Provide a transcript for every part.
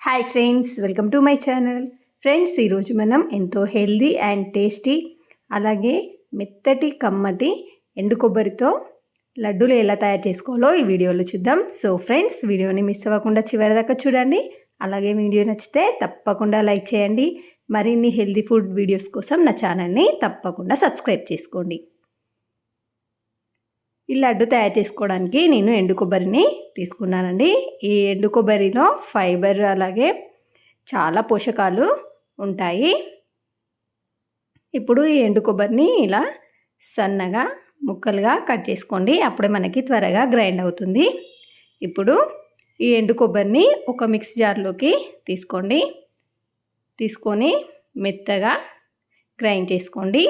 Hi friends welcome to my channel friends ఈరోజు మనం ఎంతో హెల్దీ అండ్ టేస్టీ అలాగే మెత్తటి కమ్మటి ఎండు కొబ్బరితో లడ్డూలు ఎలా తయారు చేసుకోవాలో ఈ వీడియోలో చూద్దాం. సో ఫ్రెండ్స్ వీడియోని మిస్ అవ్వకుండా చివరి దాకా చూడండి. అలాగే వీడియో నచ్చితే తప్పకుండా లైక్ చేయండి. మరిన్ని హెల్దీ ఫుడ్ వీడియోస్ కోసం నా ఛానల్ని తప్పకుండా సబ్స్క్రైబ్ చేసుకోండి. ఈ లడ్డు తయారు చేసుకోవడానికి నేను ఎండు కొబ్బరిని తీసుకున్నానండి. ఈ ఎండు కొబ్బరిలో ఫైబర్ అలాగే చాలా పోషకాలు ఉంటాయి. ఇప్పుడు ఈ ఎండు కొబ్బరిని ఇలా సన్నగా ముక్కలుగా కట్ చేసుకోండి. అప్పుడే మనకి త్వరగా గ్రైండ్ అవుతుంది. ఇప్పుడు ఈ ఎండు కొబ్బరిని ఒక మిక్స్ జార్లోకి తీసుకోండి. తీసుకొని మెత్తగా గ్రైండ్ చేసుకోండి.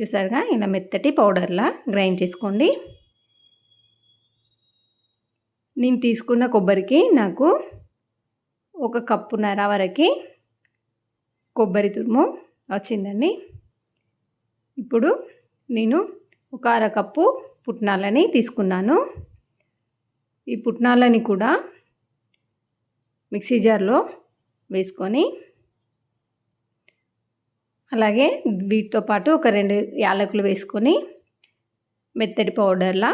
చూసారుగా? ఇలా మెత్తటి పౌడర్లా గ్రైండ్ చేసుకోండి. నేను తీసుకున్న కొబ్బరికి నాకు ఒక కప్పున్నర వరకు కొబ్బరి తురుము వచ్చిందండి. ఇప్పుడు నేను ఒక అరకప్పు పుట్నాలని తీసుకున్నాను. ఈ పుట్నాలని కూడా మిక్సీ జార్లో వేసుకొని అలాగే వీటితో పాటు ఒక రెండు యాలకులు వేసుకొని మెత్తడి పౌడర్లా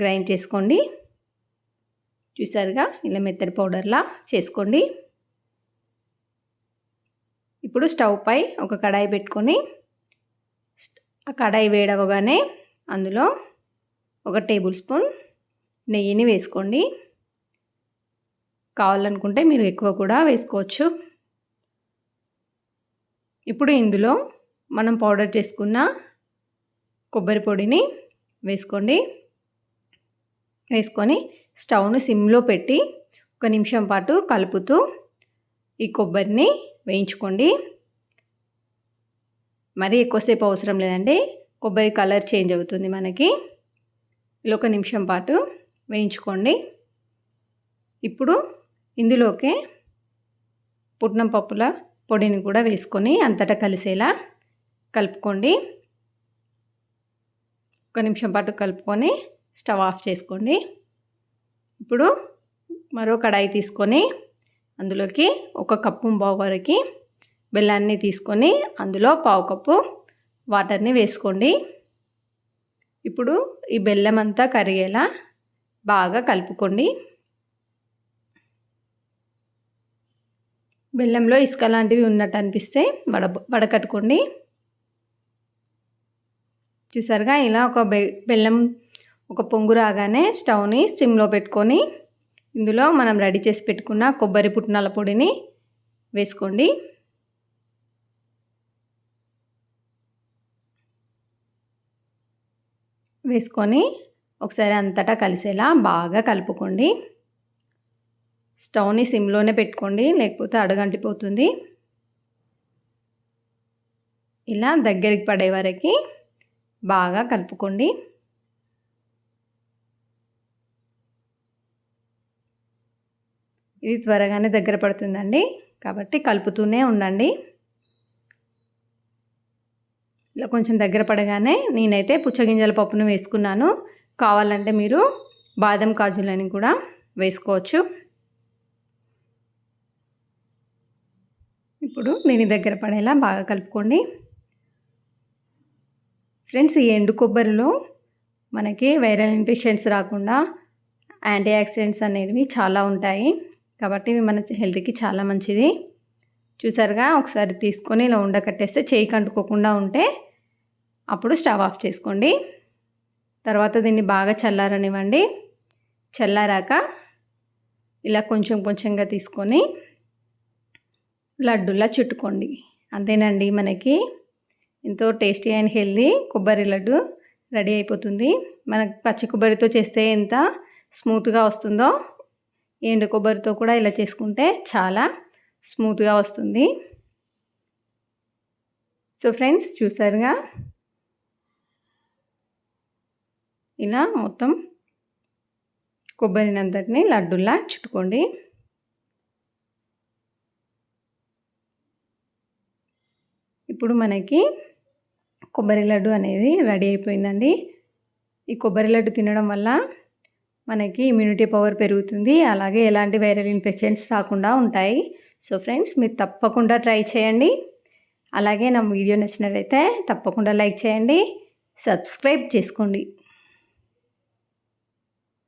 గ్రైండ్ చేసుకోండి. చూసారుగా? ఇలా మెత్తడి పౌడర్లా చేసుకోండి. ఇప్పుడు స్టవ్ పై ఒక కడాయి పెట్టుకొని ఆ కడాయి వేడవగానే అందులో ఒక టేబుల్ స్పూన్ నెయ్యిని వేసుకోండి. కావాలనుకుంటే మీరు ఎక్కువ కూడా వేసుకోవచ్చు. ఇప్పుడు ఇందులో మనం పౌడర్ చేసుకున్న కొబ్బరి పొడిని వేసుకోండి. వేసుకొని స్టవ్ను సిమ్లో పెట్టి ఒక నిమిషం పాటు కలుపుతూ ఈ కొబ్బరిని వేయించుకోండి. మరీ ఎక్కువసేపు అవసరం లేదండి. కొబ్బరి కలర్ చేంజ్ అవుతుంది మనకి. ఇలా ఒక నిమిషం పాటు వేయించుకోండి. ఇప్పుడు ఇందులోకే పుట్నం పప్పుల పొడిని కూడా వేసుకొని అంతటా కలిసేలా కలుపుకోండి. ఒక నిమిషం పాటు కలుపుకొని స్టవ్ ఆఫ్ చేసుకోండి. ఇప్పుడు మరో కడాయి తీసుకొని అందులోకి ఒక కప్పు బావు వరకు బెల్లాన్ని తీసుకొని అందులో పావు కప్పు వాటర్ని వేసుకోండి. ఇప్పుడు ఈ బెల్లం అంతా కరిగేలా బాగా కలుపుకోండి. బెల్లంలో ఇసుక లాంటివి ఉన్నట్టు అనిపిస్తే వడ వడకట్టుకోండి. చూసారుగా ఇలా ఒక బె బెల్లం ఒక పొంగు రాగానే స్టవ్ని స్టిమ్లో పెట్టుకొని ఇందులో మనం రెడీ చేసి పెట్టుకున్న కొబ్బరి పుట్నాల పొడిని వేసుకోండి. వేసుకొని ఒకసారి అంతటా కలిసేలా బాగా కలుపుకోండి. స్టవ్ని సిమ్లోనే పెట్టుకోండి లేకపోతే అడగంటిపోతుంది. ఇలా దగ్గరికి పడే వరకు బాగా కలుపుకోండి. ఇది త్వరగానే దగ్గర పడుతుందండి కాబట్టి కలుపుతూనే ఉండండి. ఇలా కొంచెం దగ్గర పడగానే నేనైతే పుచ్చగింజల పప్పును వేసుకున్నాను. కావాలంటే మీరు బాదం కాజులని కూడా వేసుకోవచ్చు. ఇప్పుడు దీని దగ్గర పడేలా బాగా కలుపుకోండి. ఫ్రెండ్స్ ఈ ఎండు కొబ్బరిలో మనకి వైరల్ ఇన్ఫెక్షన్స్ రాకుండా యాంటీ ఆక్సిడెంట్స్ అనేవి చాలా ఉంటాయి. కాబట్టి ఇవి మన హెల్త్కి చాలా మంచిది. చూసారుగా? ఒకసారి తీసుకొని ఇలా ఉండకట్టేస్తే చేయి కంటుకోకుండా ఉంటే అప్పుడు స్టవ్ ఆఫ్ చేసుకోండి. తర్వాత దీన్ని బాగా చల్లారనివ్వండి. చల్లారాక ఇలా కొంచెం కొంచెంగా తీసుకొని లడ్డులా చుట్టుకోండి. అంతేనండి మనకి ఎంతో టేస్టీ అండ్ హెల్దీ కొబ్బరి లడ్డు రెడీ అయిపోతుంది. మనకు పచ్చి కొబ్బరితో చేస్తే ఎంత స్మూత్గా వస్తుందో ఎండు కొబ్బరితో కూడా ఇలా చేసుకుంటే చాలా స్మూత్గా వస్తుంది. సో ఫ్రెండ్స్ చూసారుగా? ఇలా మొత్తం కొబ్బరినంతటిని లడ్డులా చుట్టుకోండి. ఇప్పుడు మనకి కొబ్బరి లడ్డు అనేది రెడీ అయిపోయిందండి. ఈ కొబ్బరి లడ్డు తినడం వల్ల మనకి ఇమ్యూనిటీ పవర్ పెరుగుతుంది. అలాగే ఎలాంటి వైరల్ ఇన్ఫెక్షన్స్ రాకుండా ఉంటాయి. సో ఫ్రెండ్స్ మీరు తప్పకుండా ట్రై చేయండి. అలాగే నా వీడియో నచ్చినట్లయితే తప్పకుండా లైక్ చేయండి. సబ్స్క్రైబ్ చేసుకోండి.